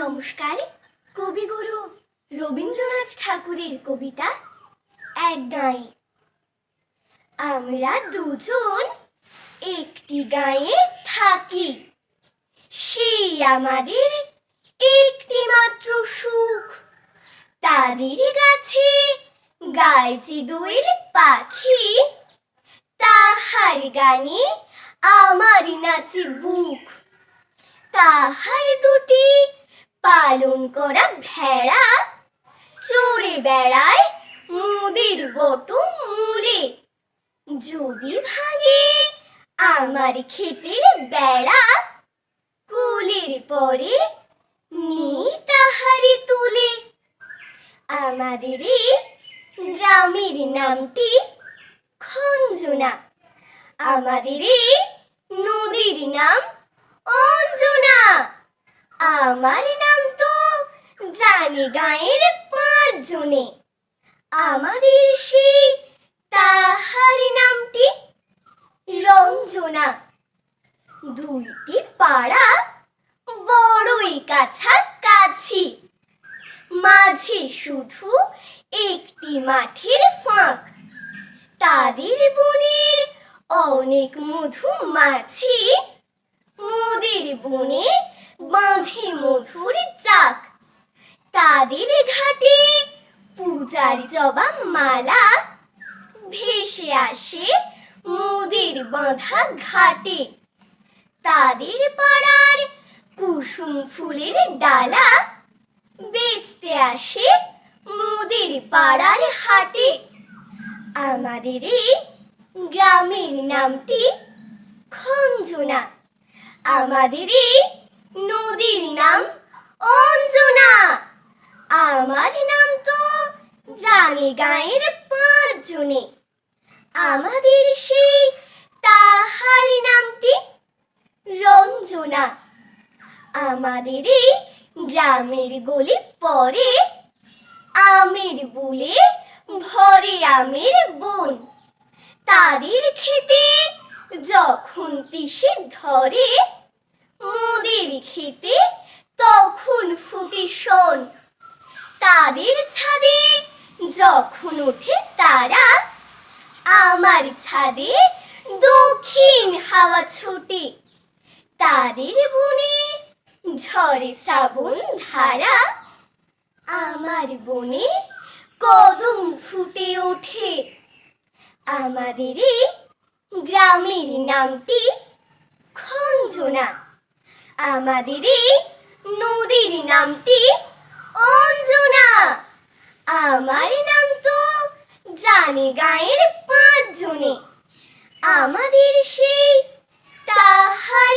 নমস্কার, কবিগুরু রবীন্দ্রনাথ ঠাকুরের কবিতা এক গায়ে। আমরা দুজন একটি গায়ে থাকি, সেই আমাদের একটি মাত্র সুখ। তাদের গাছে গাইছে দোয়েল পাখি, তাহার গানে আমার নাচে বুক। তাহার দুটি পালন করা ভেড়া। চড়ে বেড়ায় মুদির বটু মূলে। যদি ভাঙে আমার ক্ষেতের বেড়া, কুলের পরে নি তাহারে তুলে। আমাদের গ্রামের নামটি খঞ্জনা। আমাদের নদীর নাম অঞ্জনা। আমার জানে গায়ের পাঁচজনে আমাদের সেই তাহার নামটি রঞ্জনা। দুইটি পাড়া বড়ই কাছাকাছি। মাঝে শুধু একটি মাঠের ফাঁক। তাদের বনের অনেক মধুমাছি মোদের বনে বাঁধে মধুর চাক। তাদের ঘাটে পূজার জবা মালা। ভেসে আসে মুদির বাঁধা ঘাটে। তাদের পাড়ার কুসুম ফুলের ডালা। বেচতে আসে মুদির পাড়ার হাটে। আমাদের এই গ্রামের নামটি খঞ্জনা। আমাদের এই নদীর নাম অঞ্জনা। আমার নাম তো জানে গায়ের পাঁচজনে আমাদের সেই তাহার নামটি রঞ্জনা। আমাদের এই গ্রামের গলি পরে আমের বুলে ভরে আমের বন। তাদের খেতে যখন তিসে ধরে মোদের খেতে তখন ফুটে শোন তাদের ছাদে যখন ওঠে তারা, আমার ছাদে দক্ষিণ হাওয়া ছুটে। তাদের বনে ঝরে শ্রাবণ ধারা, আমার বনে কদম ফুটে ওঠে। আমাদের গ্রামের নামটি খঞ্জনা। আমাদের নদীর নামটি অঞ্জনা। আমার নাম তো জানি গায়ের পাঁচজনে। আমাদের সেই তাহার